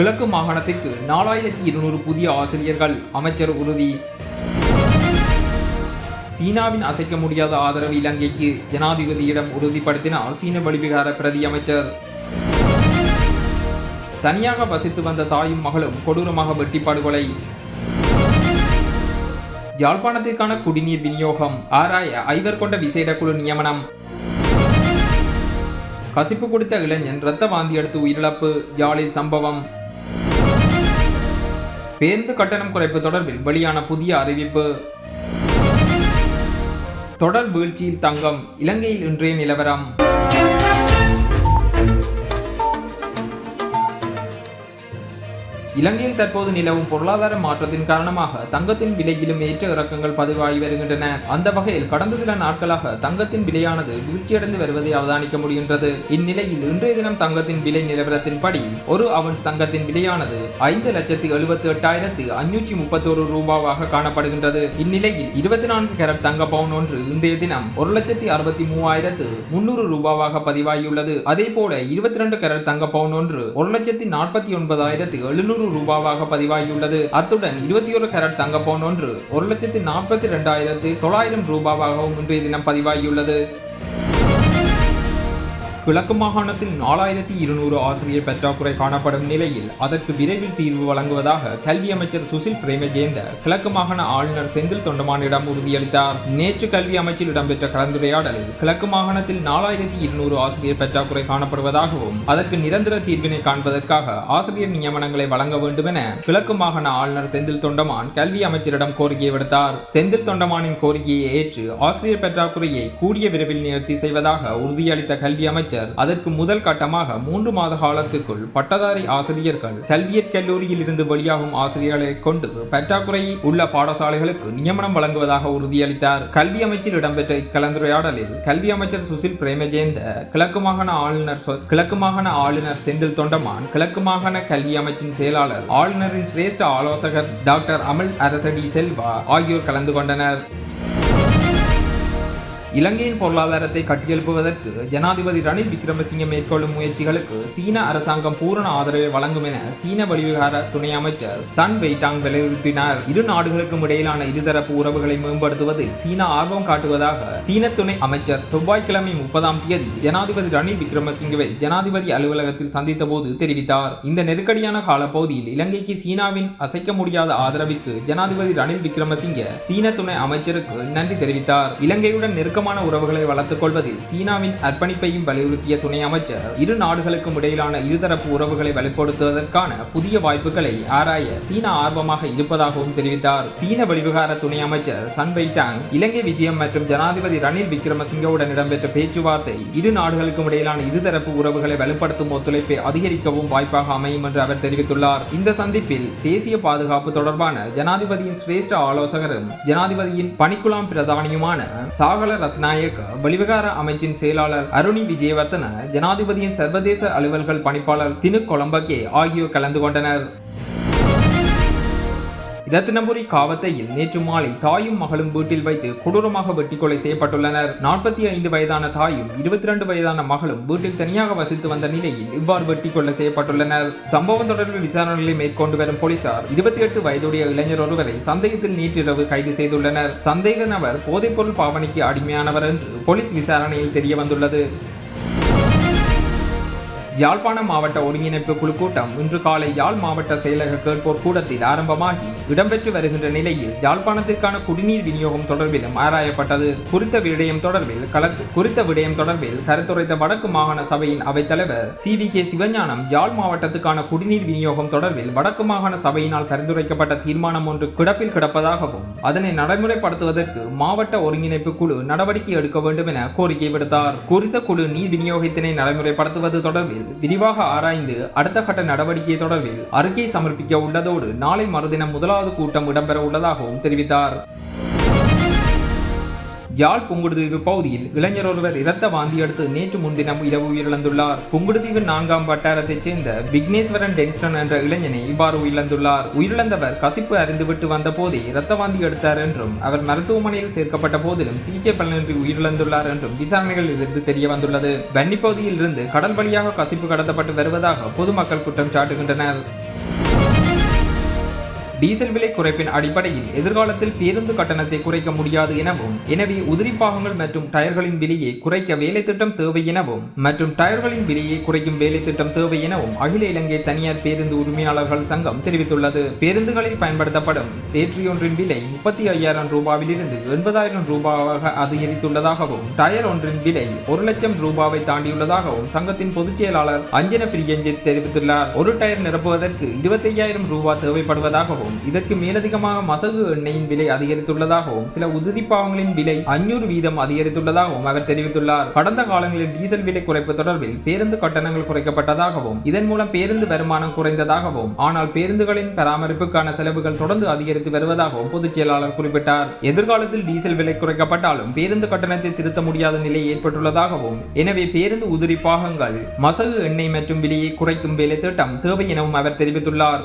கிழக்கு மாகாணத்திற்கு நாலாயிரத்தி இருநூறு புதிய ஆசிரியர்கள் அமைச்சர் உறுதி. சீனாவின் அசைக்க முடியாத ஆதரவு இலங்கைக்கு ஜனாதிபதியிடம் உறுதிப்படுத்தினார் சீன வெளிவிகார பிரதி அமைச்சர். தனியாக வசித்து வந்த தாயும் மகளும் கொடூரமாக வெட்டி படுகொலை யாழ்ப்பாணத்திற்கான குடிநீர் விநியோகம் ஆராய ஐவர் கொண்ட விசேட குழு நியமனம். கசிப்பு கொடுத்த இளைஞன் இரத்த வாந்தி எடுத்து உயிரிழப்பு யாழில் சம்பவம். பேருந்து கட்டணம் குறைப்பு தொடர்பில் வெளியான புதிய அறிவிப்பு. தொடர் வீழ்ச்சியில் தங்கம் இலங்கையில் இன்றைய நிலவரம். இலங்கையில் தற்போது நிலவும் பொருளாதார மாற்றத்தின் காரணமாக தங்கத்தின் விலையிலும் ஏற்ற இறக்கங்கள் பதிவாகி வருகின்றன. அந்த வகையில் கடந்த சில நாட்களாக தங்கத்தின் விலையானது வீழ்ச்சியடைந்து வருவதை அவதானிக்க முடிகின்றது. இந்நிலையில் இன்றைய தினம் தங்கத்தின் விலை நிலவரத்தின்படி ஒரு அவன்ஸ் தங்கத்தின் விலையானது ஐந்து லட்சத்தி எழுபத்தி எட்டாயிரத்து அஞ்சூற்றி முப்பத்தோரு ரூபாவாக காணப்படுகின்றது. இந்நிலையில் இருபத்தி நான்கு கேரட் தங்க பவுன் ஒன்று இன்றைய தினம் ஒரு லட்சத்தி அறுபத்தி மூவாயிரத்து முன்னூறு ரூபாவாக பதிவாகியுள்ளது. அதே போல இருபத்தி ரெண்டு கேரட் தங்க பவுன் ஒன்று ஒரு லட்சத்தி நாற்பத்தி ஒன்பதாயிரத்து எழுநூறு ரூபாவாக பதிவாகியுள்ளது. அத்துடன் இருபத்தி ஒரு கேரட் தங்க ஒன்று ஒரு லட்சத்தி நாற்பத்தி ரெண்டாயிரத்து தொள்ளாயிரம் ரூபாவாகவும் இன்றைய தினம் பதிவாகியுள்ளது. கிழக்கு மாகாணத்தில் நாலாயிரத்தி இருநூறு ஆசிரியர் பற்றாக்குறை காணப்படும் நிலையில் அதற்கு விரைவில் தீர்வு வழங்குவதாக கல்வி அமைச்சர் சுசில் பிரேமஜேந்த கிழக்கு மாகாண ஆளுநர் செந்தில் தொண்டமானிடம் உறுதியளித்தார். நேற்று கல்வி அமைச்சில் இடம்பெற்ற கலந்துரையாடலில் கிழக்கு மாகாணத்தில் நாலாயிரத்தி இருநூறு ஆசிரியர் பற்றாக்குறை காணப்படுவதாகவும் அதற்கு நிரந்தர தீர்வினை காண்பதற்காக ஆசிரியர் நியமனங்களை வழங்க வேண்டும் என கிழக்கு மாகாண ஆளுநர் செந்தில் தொண்டமான் கல்வி அமைச்சரிடம் கோரிக்கை விடுத்தார். செந்தில் தொண்டமானின் கோரிக்கையை ஏற்று ஆசிரியர் பற்றாக்குறையை கூடிய விரைவில் நிவர்த்தி செய்வதாக உறுதியளித்த கல்வி அமைச்சர் அதற்கு முதல் கட்டமாக மூன்று மாத காலத்திற்குள் பட்டதாரி ஆசிரியர்கள் கல்வியற் கல்லூரியில் இருந்து வெளியாகும் ஆசிரியர்களை கொண்டு பற்றாக்குறை உள்ள பாடசாலைகளுக்கு நியமனம் வழங்குவதாக உறுதியளித்தார். கல்வி அமைச்சர் இடம்பெற்ற இக்கலந்துரையாடலில் கல்வி அமைச்சர் சுசில் பிரேமஜேந்த கிழக்கு மாகாண ஆளுநர் கிழக்கு மாகாண ஆளுநர் செந்தில் தொண்டமான் கிழக்கு மாகாண கல்வி அமைச்சின் செயலாளர் ஆளுநரின் சிரேஷ்ட ஆலோசகர் டாக்டர் அமல் அரசடி செல்வா ஆகியோர் கலந்து கொண்டனர். இலங்கையின் பொருளாதாரத்தை கட்டியெழுப்புவதற்கு ஜனாதிபதி ரணில் விக்ரமசிங்க மேற்கொள்ளும் முயற்சிகளுக்கு சீன அரசாங்கம் பூரண ஆதரவை வழங்கும் என சீன வெளிவிகார துணை அமைச்சர் சன் வெய்டாங் வலியுறுத்தினார். இரு நாடுகளுக்கும் இடையிலான இருதரப்பு உறவுகளை மேம்படுத்துவதில் சீனா ஆர்வம் காட்டுவதாக சீன துணை அமைச்சர் செவ்வாய்க்கிழமை முப்பதாம் தேதி ஜனாதிபதி ரணில் விக்ரமசிங்கவை ஜனாதிபதி அலுவலகத்தில் சந்தித்த போது தெரிவித்தார். இந்த நெருக்கடியான காலப்பகுதியில் இலங்கைக்கு சீனாவின் அசைக்க முடியாத ஆதரவிற்கு ஜனாதிபதி ரணில் விக்ரமசிங்க சீன துணை அமைச்சருக்கு நன்றி தெரிவித்தார். இலங்கையுடன் நெருக்கம் நெருக்கமான உறவுகளை வளர்த்துக் கொள்வதில் சீனாவின் அர்ப்பணிப்பையும் வலியுறுத்திய துணை அமைச்சர் இரு நாடுகளுக்கும் இடையிலான இருதரப்பு உறவுகளை வலுப்படுத்துவதற்கான புதிய வாய்ப்புகளை ஆராய சீனா ஆர்வமாக இருப்பதாகவும் தெரிவித்தார். சீன வெளிவிகார துணை அமைச்சர் சன் வைடாங் இலங்கை விஜயம் மற்றும் ஜனாதிபதி ரணில் விக்ரமசிங்கவுடன் இடம்பெற்ற பேச்சுவார்த்தை இரு நாடுகளுக்கும் இடையிலான இருதரப்பு உறவுகளை வலுப்படுத்தும் ஒத்துழைப்பை அதிகரிக்கவும் வாய்ப்பாக அமையும் என்று அவர் தெரிவித்துள்ளார். இந்த சந்திப்பில் தேசிய பாதுகாப்பு தொடர்பான ஜனாதிபதியின் சிரேஷ்ட ஆலோசகரும் ஜனாதிபதியின் பணிக்குலாம் பிரதானியுமான சாகல ரத்நாயக்க வெளிவிகார அமைச்சின் செயலாளர் அருணி விஜயவர்தன ஜனாதிபதியின் சர்வதேச அலுவல்கள் பணிப்பாளர் தினு கொலம்பகே ஆகியோர் கலந்து கொண்டனர். இரத்தினபுரி காவத்தையில் நேற்று மாலை தாயும் மகளும் வீட்டில் வைத்து கொடூரமாக வெட்டி கொலை செய்யப்பட்டுள்ளனர். நாற்பத்தி ஐந்து வயதான தாயும் இருபத்தி ரெண்டு வயதான மகளும் வீட்டில் தனியாக வசித்து வந்த நிலையில் இவ்வாறு வெட்டி கொலை செய்யப்பட்டுள்ளனர். சம்பவம் தொடர்பில் விசாரணைகளை மேற்கொண்டு வரும் போலீசார் இருபத்தி எட்டு வயதுடைய இளைஞர் ஒருவரை சந்தேகத்தில் நேற்றிரவு கைது செய்துள்ளனர். சந்தேக நபர் போதைப்பொருள் பாவனைக்கு அடிமையானவர் என்று போலீஸ் விசாரணையில் தெரிய வந்துள்ளது யாழ்ப்பாண மாவட்ட ஒருங்கிணைப்பு குழு கூட்டம் இன்று காலை யாழ் மாவட்ட செயலக கேட்போர் கூடத்தில் ஆரம்பமாகி இடம்பெற்று வருகின்ற நிலையில் யாழ்ப்பாணத்திற்கான குடிநீர் விநியோகம் தொடர்பிலும் ஆராயப்பட்டது. குறித்த விடயம் தொடர்பில் கலத்து குறித்த விடயம் தொடர்பில் கருத்துரைத்த வடக்கு மாகாண சபையின் அவைத்தலைவர் C V K Sivagnanam Yazh மாவட்டத்துக்கான குடிநீர் விநியோகம் தொடர்பில் வடக்கு மாகாண சபையினால் பரிந்துரைக்கப்பட்ட தீர்மானம் ஒன்று கிடப்பில் கிடப்பதாகவும் அதனை நடைமுறைப்படுத்துவதற்கு மாவட்ட ஒருங்கிணைப்பு குழு நடவடிக்கை எடுக்க வேண்டும் என கோரிக்கை விடுத்தார். குறித்த குழு நீர் விநியோகத்தினை நடைமுறைப்படுத்துவது தொடர்பில் விரிவாக ஆராய்ந்து அடுத்த கட்ட நடவடிக்கை தொடர்பில் அறிக்கை சமர்ப்பிக்க உள்ளதோடு நாளை மறுதினம் முதலாவது கூட்டம் இடம்பெற உள்ளதாகவும் தெரிவித்தார். யாழ் புங்குடுதீவு பகுதியில் இளைஞர் ஒருவர் இரத்த வாந்தி அடுத்து நேற்று முன்தினம் இரவு உயிரிழந்துள்ளார். புங்குடுதீவு நான்காம் வட்டாரத்தைச் சேர்ந்த விக்னேஸ்வரன் டென்ஸ்டன் என்ற இளைஞனை இவ்வாறு உயிரிழந்துள்ளார். உயிரிழந்தவர் கசிப்பு அறிந்துவிட்டு வந்த போதே இரத்த வாந்தி எடுத்தார் என்றும் அவர் மருத்துவமனையில் சேர்க்கப்பட்ட போதிலும் சிகிச்சை பலனின்றி உயிரிழந்துள்ளார் என்றும் விசாரணைகளில் இருந்து தெரிய வந்துள்ளது வன்னி பகுதியில் இருந்து கடல் வழியாக கசிப்பு கடத்தப்பட்டு வருவதாக பொதுமக்கள் குற்றம் சாட்டுகின்றனர். டீசல் விலை குறைப்பின் அடிப்படையில் எதிர்காலத்தில் பேருந்து கட்டணத்தை குறைக்க முடியாது எனவும் எனவே உதிரி பாகங்கள் மற்றும் டயர்களின் விலையை குறைக்க வேலை திட்டம் தேவை எனவும் மற்றும் டயர்களின் விலையை குறைக்கும் வேலை திட்டம் தேவை எனவும் அகில இலங்கை தனியார் பேருந்து உரிமையாளர்கள் சங்கம் தெரிவித்துள்ளது. பேருந்துகளில் பயன்படுத்தப்படும் பேட்டரியொன்றின் விலை முப்பத்தி ஐயாயிரம் ரூபாவிலிருந்து எண்பதாயிரம் ரூபாவாக அதிகரித்துள்ளதாகவும் டயர் ஒன்றின் விலை ஒரு லட்சம் ரூபாவை தாண்டியுள்ளதாகவும் சங்கத்தின் பொதுச் செயலாளர் அஞ்சன பிரியஞ்சித் தெரிவித்துள்ளார். ஒரு டயர் நிரப்புவதற்கு இருபத்தி ஐயாயிரம் ரூபாய் தேவைப்படுவதாகவும் இதற்கு மேலதிகமாக மசகு எண்ணெயின் விலை அதிகரித்துள்ளதாகவும் சில உதிரி பாகங்களின் விலை அஞ்சூறு வீதம் அதிகரித்துள்ளதாகவும் அவர் தெரிவித்துள்ளார். கடந்த காலங்களில் டீசல் விலை குறைப்பு தொடர்பில் பேருந்து கட்டணங்கள் குறைக்கப்பட்டதாகவும் இதன் மூலம் பேருந்து வருமானம் குறைந்ததாகவும் ஆனால் பேருந்துகளின் பராமரிப்புக்கான செலவுகள் தொடர்ந்து அதிகரித்து வருவதாகவும் பொதுச் செயலாளர் குறிப்பிட்டார். எதிர்காலத்தில் டீசல் விலை குறைக்கப்பட்டாலும் பேருந்து கட்டணத்தை திருத்த முடியாத நிலை ஏற்பட்டுள்ளதாகவும் எனவே பேருந்து உதிரி பாகங்கள் மசகு எண்ணெய் மற்றும் விலையை குறைக்கும் வேலை திட்டம் தேவை எனவும் அவர் தெரிவித்துள்ளார்.